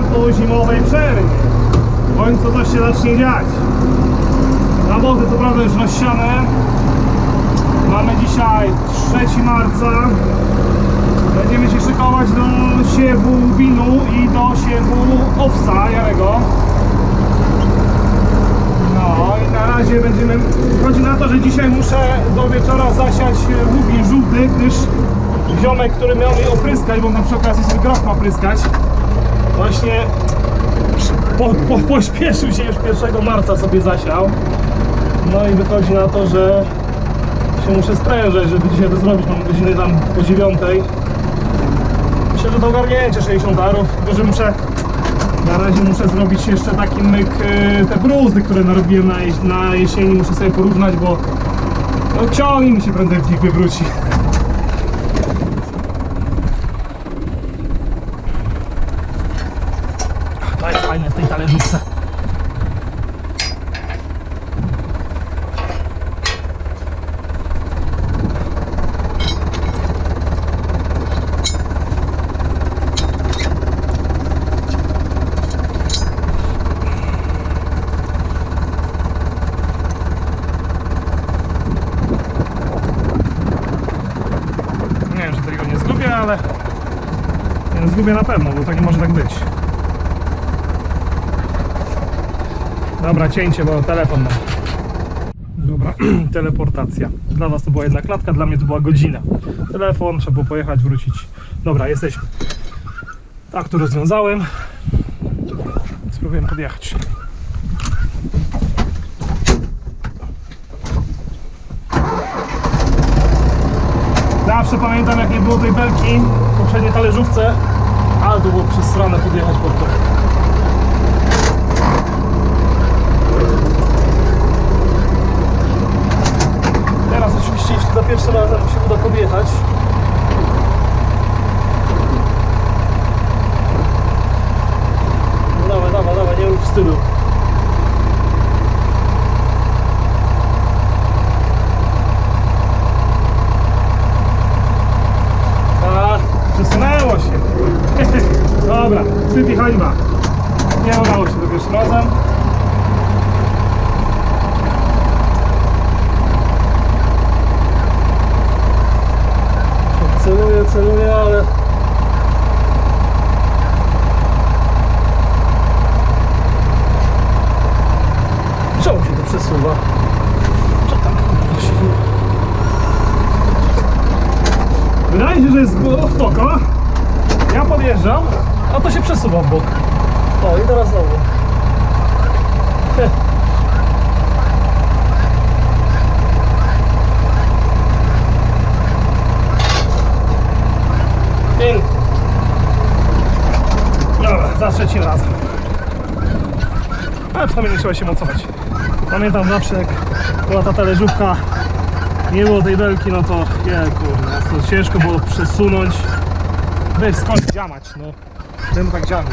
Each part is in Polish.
po zimowej przerwie. W końcu coś się zacznie dziać. Nawozy co prawda już rozsiane. Mamy dzisiaj 3 marca. Będziemy się szykować do siewu winu i do siewu owsa jarego. No i na razie będziemy. Chodzi na to, że dzisiaj muszę do wieczora zasiać łubin żółty, gdyż ziomek, który miał mi opryskać, bo na przy okazji sobie groch ma pryskać, właśnie po, po, pośpieszył się już 1 marca sobie zasiał. No i wychodzi na to, że się muszę sprężać, żeby dzisiaj to zrobić. Mam godzinę tam po dziewiątej. Myślę, że do ogarnięcia 60 arów, tylko że muszę na razie muszę zrobić jeszcze taki myk, y, te bruzdy, które narobiłem na, na jesieni, muszę sobie porównać, bo no, ciągnie mi się prędzej w nich wywróci. Jest fajne w tej talerzówce. Nie wiem, czy tego nie zgubię, ale nie zgubię na pewno, bo tak nie może tak być. Dobra, cięcie, bo telefon mam. Dobra, teleportacja. Dla Was to była jedna klatka, dla mnie to była godzina. Telefon, trzeba było pojechać, wrócić. Dobra, jesteśmy. Tak, to rozwiązałem. Spróbuję podjechać. Zawsze pamiętam jak nie było tej belki w poprzedniej talerzówce, ale to było przez stronę podjechać pod to. Teraz oczywiście jeśli za pierwszym razem mi się uda podjechać. No dawaj, dawaj, dawaj, nie rób wstydu. A, przesunęło się. Dobra, wstyd i hańba. Nie udało się to pierwszym razem. Celuję, celuję, ale... Czemu się to przesuwa? Co tam kurwa się dzieje? Wydaje się, że jest było spoko. Ja podjeżdżam, a to się przesuwa w bok. O, i teraz znowu. Heh. Pięknie. Dobra, za trzecim razem. Ale przynajmniej nie trzeba się mocować. Pamiętam zawsze jak była ta talerzówka, nie było tej belki, no to je kurde, to ciężko było przesunąć. Weź skąd działać, no. Ten tak działa.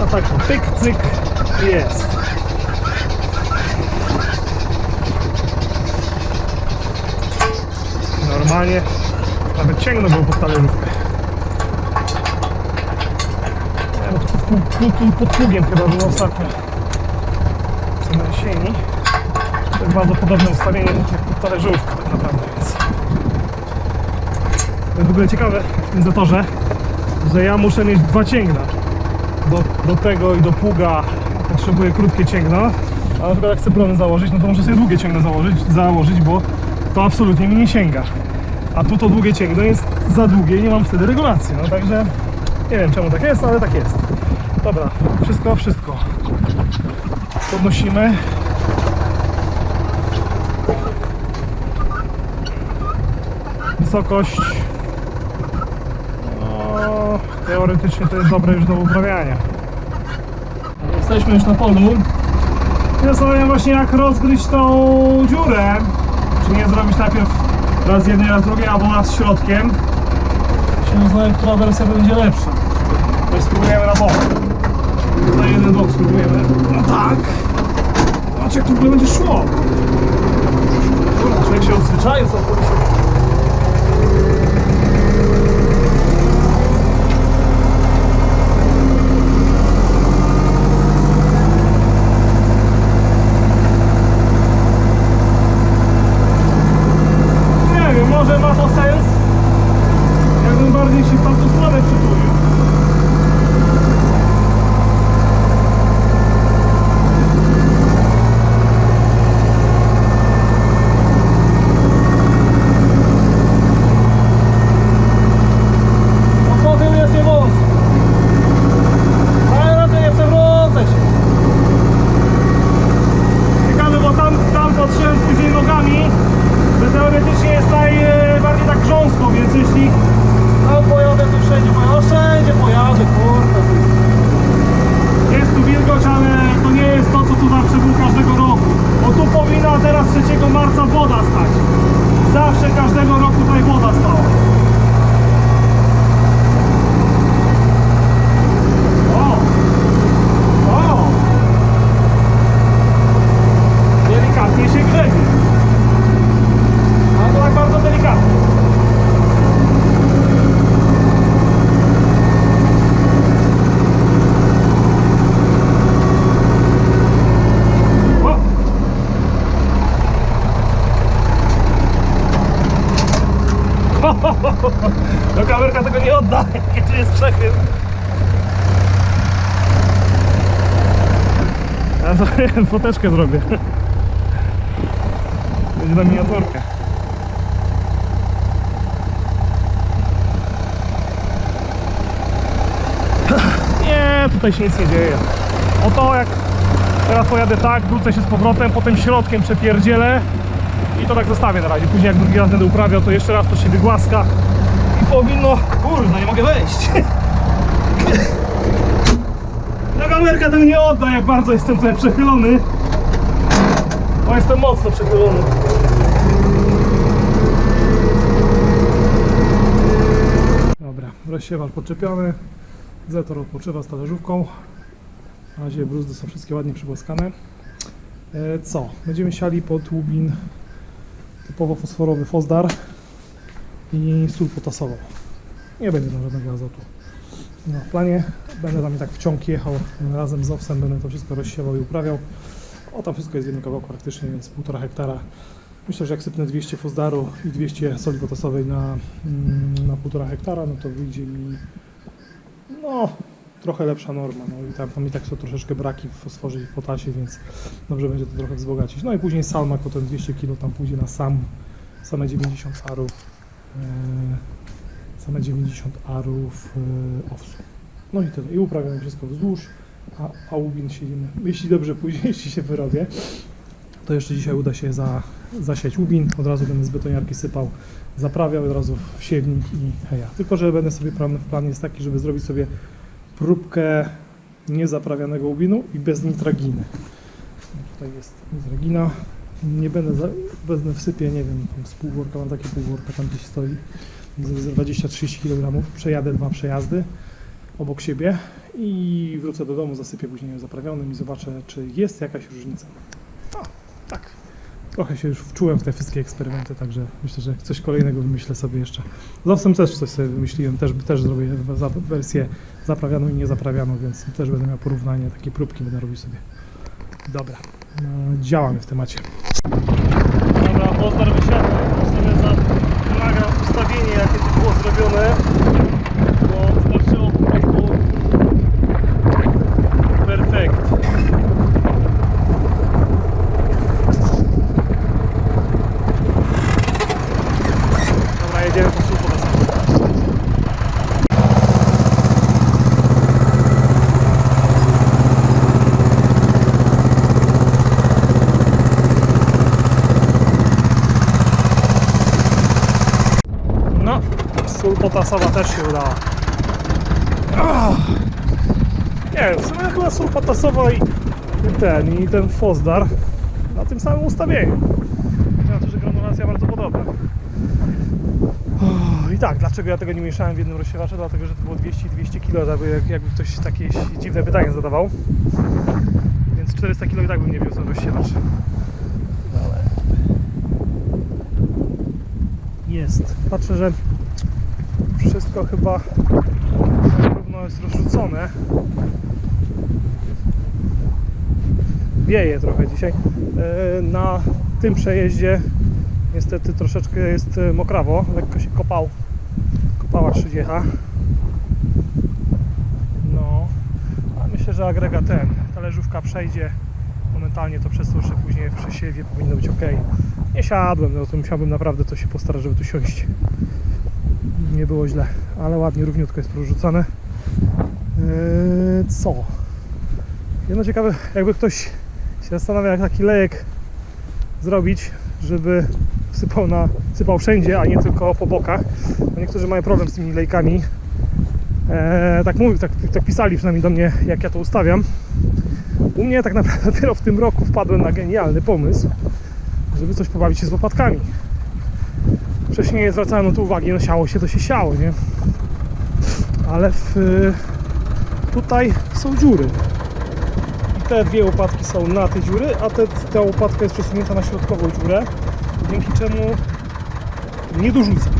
A tak, pyk, cyk, jest. Normalnie nawet cięgno było pod talerzówkę. Pod, pług- pod, pod, pod pługiem chyba było ostatnio. Co na jesieni. To jest bardzo podobne ustawienie jak pod talerzówkę tak naprawdę, więc... To jest w ogóle ciekawe w tym zatorze, że ja muszę mieć dwa cięgna. Do, do tego i do pługa potrzebuję krótkie cięgno, a na przykład jak chcę brodę założyć, no to muszę sobie długie cięgno założyć, założyć, bo to absolutnie mi nie sięga. A tu to długie cięgno jest za długie i nie mam wtedy regulacji. No także nie wiem czemu tak jest, ale tak jest. Dobra, wszystko, wszystko. Podnosimy. Wysokość. Teoretycznie to jest dobre już do uprawiania. Jesteśmy już na polu. I zastanawiam właśnie jak rozgryźć tą dziurę. Czy nie zrobić najpierw Raz jednej, raz drugiej, albo raz środkiem. Się zastanawiam, która wersja będzie lepsza. To spróbujemy na bok. Na jeden bok spróbujemy. No tak. Zobacz jak to w ogóle będzie szło. Człowiek się odzwyczaił. Nie Sobie foteczkę zrobię. Będzie na miniaturkę. Nie, tutaj się nic nie dzieje. O to jak teraz pojadę tak, wrócę się z powrotem, potem środkiem przepierdzielę i to tak zostawię na razie. Później jak drugi raz będę uprawiał, to jeszcze raz to się wygłaska i powinno... Kurde, nie mogę wejść. No kamerka tego nie odda, jak bardzo jestem tutaj przechylony. Bo jestem mocno przechylony. Dobra, rozsiewacz podczepiony. Zetor odpoczywa z talerzówką. Na razie bruzdy są wszystkie ładnie przygłaskane. E, co? Będziemy siali pod łubin typowo fosforowy fosdar i sól potasową. Nie będzie tam żadnego azotu. No, w planie będę tam i tak w ciąg jechał razem z owsem, będę to wszystko rozsiewał i uprawiał. O, tam wszystko jest w jednym kawałku praktycznie, więc półtora hektara. Myślę, że jak sypnę 200 fosdaru i 200 soli potasowej na, mm, na półtora hektara, no to wyjdzie mi no, trochę lepsza norma. No i tam, tam i tak są troszeczkę braki w fosforze i w potasie, więc dobrze będzie to trochę wzbogacić. No i później salmak, bo ten 200 kg tam pójdzie na sam, same 90 arów, e, same 90 arów e, owsu. No i tyle. I uprawiamy wszystko wzdłuż, a, a łubin siedzimy. Jeśli dobrze pójdzie, jeśli się wyrobię, to jeszcze dzisiaj uda się za, zasiać łubin. Od razu będę z betoniarki sypał, zaprawiał od razu w siewnik i heja. Tylko, że będę sobie, plan, plan jest taki, żeby zrobić sobie próbkę niezaprawianego łubinu i bez nitraginy. Tutaj jest nitragina. Nie będę, za, będę wsypię, nie wiem, z pół worka, mam takie pół worka, tam gdzieś stoi, 20-30 kg. Przejadę dwa przejazdy obok siebie i wrócę do domu, zasypię później zaprawionym i zobaczę, czy jest jakaś różnica. A, tak. Trochę się już wczułem w te wszystkie eksperymenty, także myślę, że coś kolejnego wymyślę sobie jeszcze. Z owsem też coś sobie wymyśliłem, też, też zrobię wersję zaprawianą i niezaprawianą, więc też będę miał porównanie, takie próbki będę robił sobie. Dobra, no, działamy w temacie. Dobra, pozdar wysiadł, sobie za nagram ustawienie, jakie tu było zrobione, bo wystarczyło po prostu perfekt. Dobra, jedziemy po słuchu na No, sól potasowa też się udała. Nie w sumie chyba sól potasowa i ten, i ten Fosdar na tym samym ustawieniu. To, że gram symulacja bardzo podobna. I tak, dlaczego ja tego nie mieszałem w jednym rozsiewaczu? Dlatego, że to było 200 i 200 kg, jakby, jak- jakby ktoś takie dziwne pytanie zadawał. Więc 400 kg i tak bym nie wiózł rozsiewacz. Ale... Jest. Patrzę, że wszystko chyba pewno jest rozrzucone. Wieje trochę dzisiaj. E, Na tym przejeździe niestety troszeczkę jest e, mokrawo, lekko się kopał. Kopała 30. No, a myślę, że agregat ten, talerzówka przejdzie momentalnie, to przez później w przesiewie powinno być ok. Nie siadłem, no to musiałbym naprawdę to się postarać, żeby tu siąść. Nie było źle, ale ładnie, równiutko jest porzucane. Eee, co? Jedno ciekawe, jakby ktoś się zastanawia, jak taki lejek zrobić, żeby sypał, na, sypał wszędzie, a nie tylko po bokach. Bo niektórzy mają problem z tymi lejkami. Eee, tak mówił, tak, tak pisali przynajmniej do mnie, jak ja to ustawiam. U mnie tak naprawdę dopiero w tym roku wpadłem na genialny pomysł, żeby coś pobawić się z łopatkami. Wcześniej nie zwracałem na to uwagi, no siało się, to się siało, nie? Ale w, tutaj są dziury. I te dwie łopatki są na te dziury, a te, ta łopatka jest przesunięta na środkową dziurę, dzięki czemu nie dorzuca.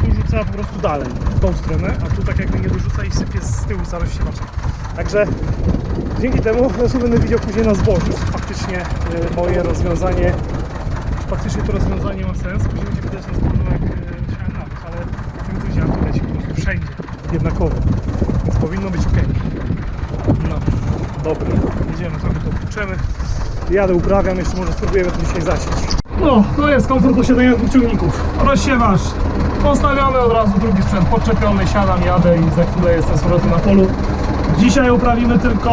Tu rzuca po prostu dalej, w tą stronę, a tu tak jakby nie dorzuca i sypie z tyłu za rozsiewacza. Także dzięki temu zresztą będę widział później na zbożu, faktycznie y, moje rozwiązanie, faktycznie to rozwiązanie ma sens. Później będzie widać na zbożu jak musiałem nawet, ale z tego co widziałem, to leci po prostu wszędzie, jednakowo. Więc powinno być ok. No, dobra, jedziemy, trochę to puczemy. Jadę, uprawiam, jeszcze może spróbujemy to dzisiaj zasieć. No, to jest komfort posiadania dwóch ciągników. Rozsiewasz postawiony od razu, drugi sprzęt podczepiony, siadam, jadę i za chwilę jestem z na polu. Dzisiaj uprawimy tylko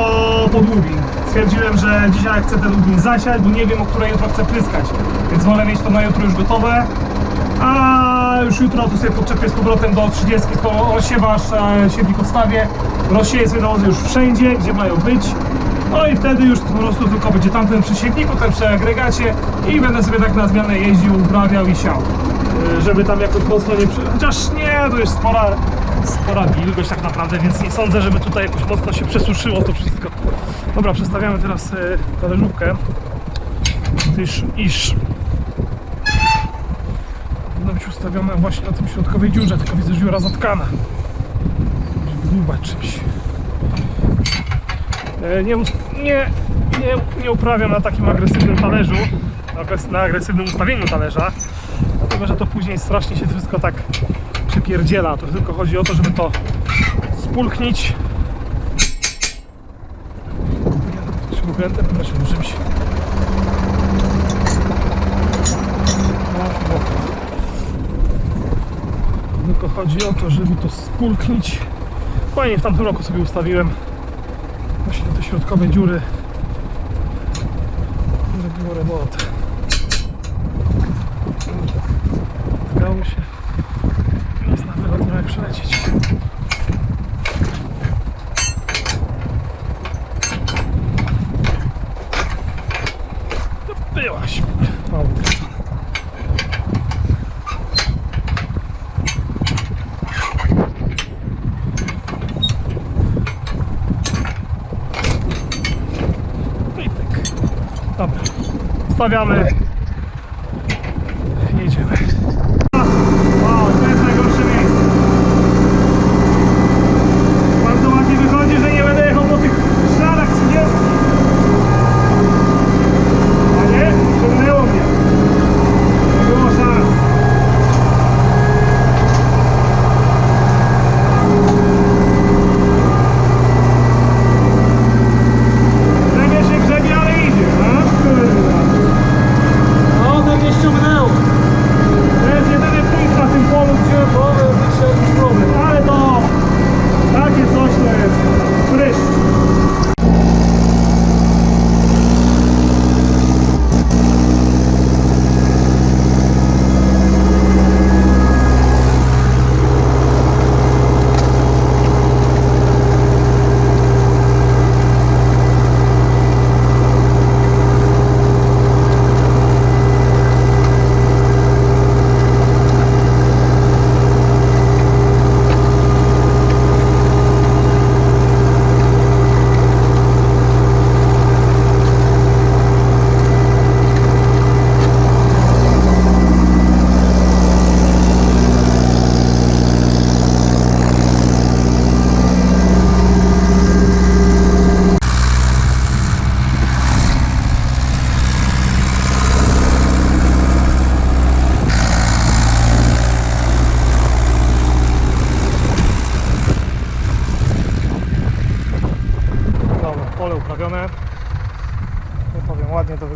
podłubin. Stwierdziłem, że dzisiaj chcę ten łubin zasiać, bo nie wiem, o której jutro chcę pryskać. Więc wolę mieć to na jutro już gotowe. A już jutro to sobie podczepię z powrotem do 30, to rozsiewasz, e, siewnik odstawię. Rozsieję sobie nawozy już wszędzie, gdzie mają być. No i wtedy już po prostu tylko będzie tamten przy siewniku, ten przy agregacie i będę sobie tak na zmianę jeździł, uprawiał i siał. Yy, Żeby tam jakoś mocno nie przy... Chociaż nie, to jest spora, spora wilgoć tak naprawdę, więc nie sądzę, żeby tutaj jakoś mocno się przesuszyło to wszystko. Dobra, przestawiamy teraz yy, talerzówkę. Tyż, iż. Powinno być ustawione właśnie na tym środkowej dziurze, tylko widzę, dziura zatkana. Dłubać czymś. E, nie, nie, nie, nie uprawiam na takim agresywnym talerzu, na agresywnym ustawieniu talerza, dlatego że to później strasznie się wszystko tak przypierdziela. To tylko chodzi o to, żeby to spulchnić. Śrubokrętem proszę, czymś. Tylko chodzi o to, żeby to spulchnić. Fajnie w tamtym roku sobie ustawiłem właśnie te środkowe dziury robiło robotę udało się jak przelecieć To byłaś mało. Dobra. Stawiamy.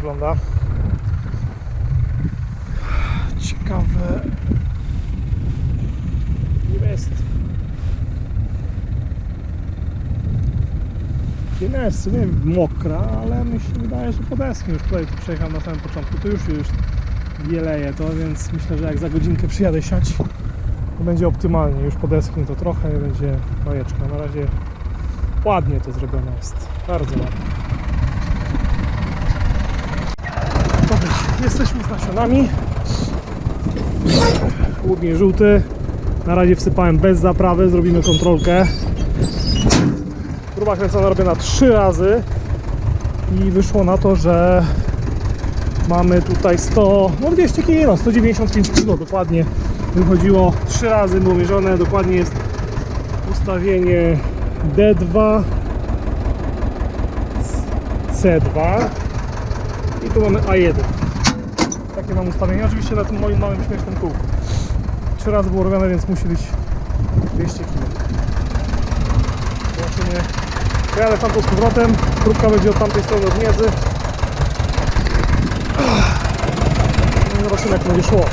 Wygląda. Ciekawe. Jest. Jest, nie wiem, mokra, ale mi się wydaje, że podeschnie. Już tutaj tu przejechałem na samym początku, to już już wieleje to, więc myślę, że jak za godzinkę przyjadę siać, to będzie optymalnie. Już podeschnie to trochę będzie bajeczka. Na razie ładnie to zrobione jest. Bardzo ładnie. Dobra, jesteśmy z nasionami. Łudnie żółty. Na razie wsypałem bez zaprawy, zrobimy kontrolkę. Próba kręcona robiona trzy razy i wyszło na to, że mamy tutaj 100, no 200 kg, 195 kg dokładnie wychodziło trzy razy, było mierzone, dokładnie jest ustawienie D2 C2 i tu mamy A1 takie mam ustawienie, oczywiście na tym moim małym śmiesznym kółku. Trzy razy było robione, więc musi być 200 kg zobaczymy. Jadę tam z powrotem. Próbka będzie od tamtej strony od miedzy. No zobaczymy jak będzie szło